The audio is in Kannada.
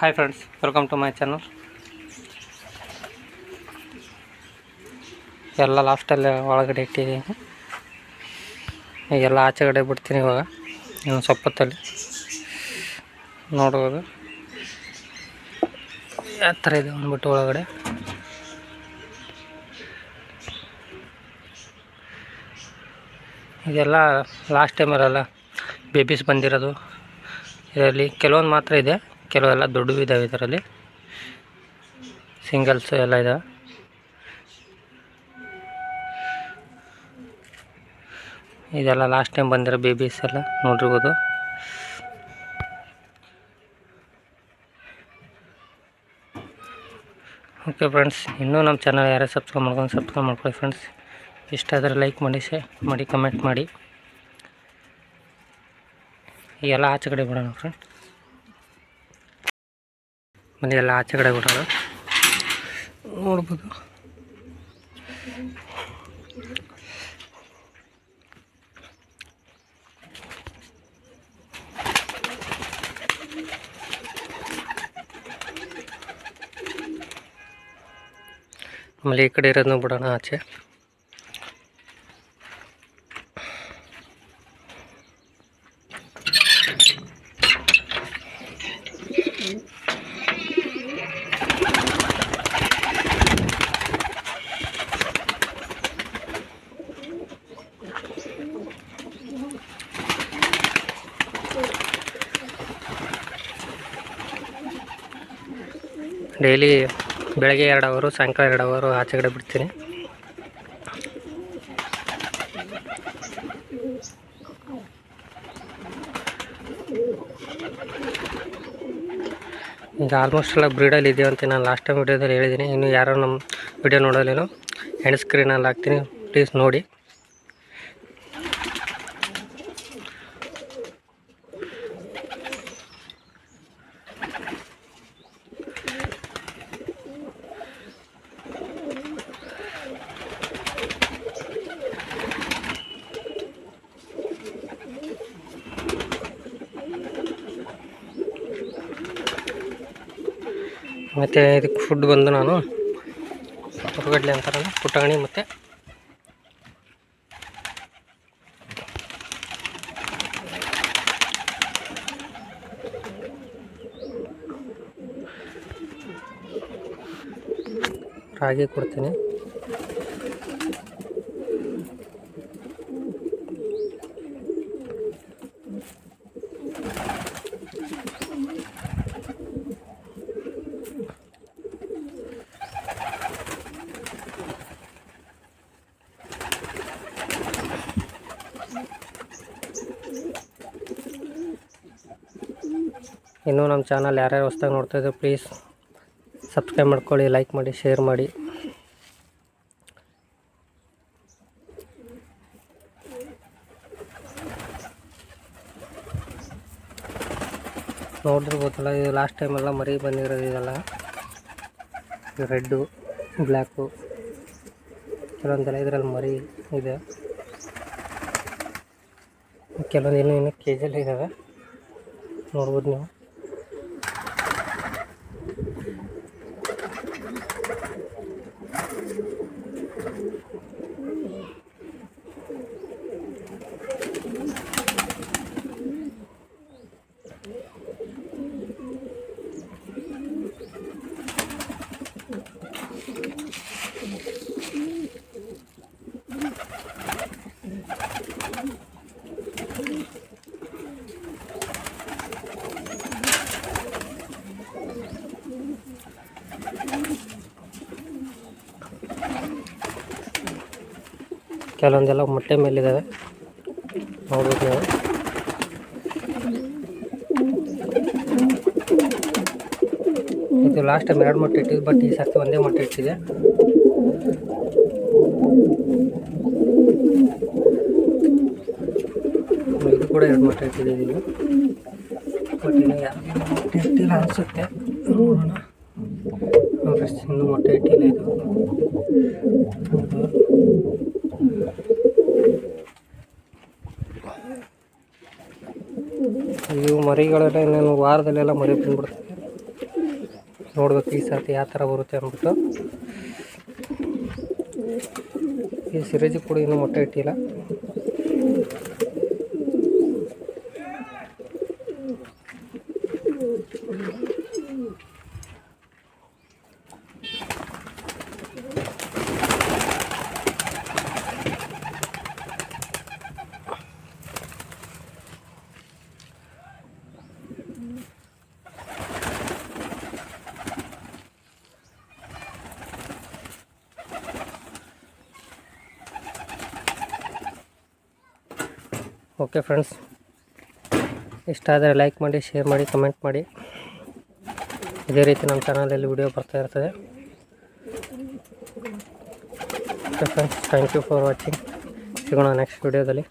Hi friends welcome to my channel ಎಲ್ಲ ಲಾಸ್ಟಲ್ಲಿ ಒಳಗಡೆ ಇಟ್ಟಿದ್ದೀನಿ. ಈಗೆಲ್ಲ ಆಚೆಗಡೆ ಬಿಡ್ತೀನಿ ಇವಾಗ. ಇನ್ನು ಸೊಪ್ಪತ್ತಲ್ಲಿ. ನೋಡ್ಬೋದು. ಯಾವ ಥರ ಇದೆ ಅಂದ್ಬಿಟ್ಟು ಒಳಗಡೆ. ಇದೆಲ್ಲ ಲಾಸ್ಟ್ ಟೈಮ್ ಇರಲ್ಲ ಬೇಬೀಸ್ ಬಂದಿರೋದು. ಇದರಲ್ಲಿ ಕೆಲವೊಂದು ಮಾತ್ರ ಇದೆ. ಕೆಲವೆಲ್ಲ ದೊಡ್ಡವು ಇದ್ದಾವೆ ಇದರಲ್ಲಿ. ಸಿಂಗಲ್ಸ್ ಎಲ್ಲ ಇದ್ದಾವೆ ಇದೆಲ್ಲ ಲಾಸ್ಟ್ ಟೈಮ್ ಬಂದಿರೋ ಬೇಬೀಸ್ ಎಲ್ಲ ನೋಡಿರ್ಬೋದು. ಓಕೆ ಫ್ರೆಂಡ್ಸ್ ಇನ್ನೂ ನಮ್ಮ ಚಾನಲ್ ಯಾರೇ ಸಬ್ಸ್ಕ್ರೈಬ್ ಮಾಡ್ಕೊಂಡು ಸಬ್ಸ್ಕ್ರೈಬ್ ಮಾಡ್ಕೊಳ್ಳಿ ಫ್ರೆಂಡ್ಸ್ ಇಷ್ಟ ಆದರೆ ಲೈಕ್ ಮಾಡಿ ಶೇರ್ ಮಾಡಿ ಕಮೆಂಟ್ ಮಾಡಿ. ಎಲ್ಲ ಆಚೆ ಕಡೆ ಬಿಡೋಣ ಫ್ರೆಂಡ್ ಮನೆ ಎಲ್ಲ ಆಚೆ ಕಡೆ ಬಿಡೋಣ. ನೋಡ್ಬೋದು. ಆಮೇಲೆ ಈ ಕಡೆ ಇರೋದನ್ನ ಬಿಡೋಣ ಆಚೆ. ಡೈಲಿ ಬೆಳಗ್ಗೆ ಎರಡು ಅವರು, ಸಾಯಂಕಾಲ ಎರಡು ಅವರು ಆಚೆ ಕಡೆ ಬಿಡ್ತೀನಿ. ಈಗ ಆಲ್ಮೋಸ್ಟ್ ಎಲ್ಲ ಬ್ರೀಡಲ್ಲಿ ಇದೆಯೋ ಅಂತ ನಾನು ಲಾಸ್ಟ್ ಟೈಮ್ ವಿಡಿಯೋದಲ್ಲಿ ಹೇಳಿದ್ದೀನಿ. ಇನ್ನು ಯಾರೋ ನಮ್ಮ ವಿಡಿಯೋ ನೋಡೋಲ್ಲೇನೋ ಎಂಡ್ ಸ್ಕ್ರೀನಲ್ಲಿ ಹಾಕ್ತೀನಿ. ಪ್ಲೀಸ್ ನೋಡಿ. ಮತ್ತು ಇದಕ್ಕೆ ಫುಡ್ ಬಂದು ನಾನು ಹುರುಗಡ್ಲೆ ಅಂತಾರಲ್ಲ ಪುಟಾಣಿ ಮತ್ತು ರಾಗಿ ಕೊಡ್ತೀನಿ. ಇನ್ನೂ ನಮ್ಮ ಚಾನಲ್ ಯಾರ್ಯಾರು ಹೊಸ್ದಾಗಿ ನೋಡ್ತಾ ಇದ್ದಾರೆ ಪ್ಲೀಸ್ ಸಬ್ಸ್ಕ್ರೈಬ್ ಮಾಡ್ಕೊಳ್ಳಿ ಲೈಕ್ ಮಾಡಿ ಶೇರ್ ಮಾಡಿ. ನೋಡಿರ್ಬೋದಲ್ಲ ಇದು ಲಾಸ್ಟ್ ಟೈಮೆಲ್ಲ ಮರಿ ಬಂದಿರೋದು ಇದೆಲ್ಲ. Red, black. ಕೆಲವೊಂದೆಲ್ಲ ಇದರಲ್ಲಿ ಮರಿ ಇದೆ. ಕೆಲವೊಂದು ಇನ್ನೂ ಇನ್ನೂ ಕೆ ಜಿಯಲ್ಲಿ ಇದ್ದಾವೆ. ನೋಡ್ಬೋದು ನೀವು. ಕೆಲವೊಂದೆಲ್ಲ ಮೊಟ್ಟೆ ಮೇಲಿದ್ದಾವೆ. ನೋಡ್ಬೋದು ನೀವು. ಇದು ಲಾಸ್ಟ್ ಟೈಮ್ ಎರಡು ಮೊಟ್ಟೆ ಇಟ್ಟಿದ್ದು ಬಟ್ ಈ ಸರ್ತಿ ಒಂದೇ ಮೊಟ್ಟೆ ಇಟ್ಟಿದೆ ಇದು ಕೂಡ ಎರಡು ಮೊಟ್ಟೆ ಇಟ್ಟಿದೆ ಇಲ್ಲಿ ಬಟ್ ಇನ್ನು ಮೊಟ್ಟೆ ಇಟ್ಟಿಲ್ಲ ಅನಿಸುತ್ತೆ. ನೋಡೋಣ. ಇನ್ನೂ ಮೊಟ್ಟೆ ಇಟ್ಟಿಲ್ಲ ಇದು. ಮರಿಗಳೆಲ್ಲ ಇನ್ನೇನು ವಾರದಲ್ಲೆಲ್ಲ ಮರಿ ಬಂದ್ಬಿಡ್ತವೆ ನೋಡ್ಬೇಕು ಈ ಸರ್ತಿ ಯಾವ ಥರ ಬರುತ್ತೆ ಅಂದ್ಬಿಟ್ಟು. ಈ ಸಿರಜಿ ಕೂಡ ಇನ್ನೂ ಮೊಟ್ಟೆ ಇಟ್ಟಿಲ್ಲ. ಓಕೆ ಫ್ರೆಂಡ್ಸ್, ಇಷ್ಟ ಆದರೆ ಲೈಕ್ ಮಾಡಿ, ಶೇರ್ ಮಾಡಿ, ಕಮೆಂಟ್ ಮಾಡಿ. ಇದೇ ರೀತಿ ನಮ್ಮ ಚಾನಲಲ್ಲಿ ವಿಡಿಯೋ ಬರ್ತಾ ಇರ್ತದೆ. Okay friends thank you for watching ಸಿಗೋಣ ನೆಕ್ಸ್ಟ್ ವಿಡಿಯೋದಲ್ಲಿ.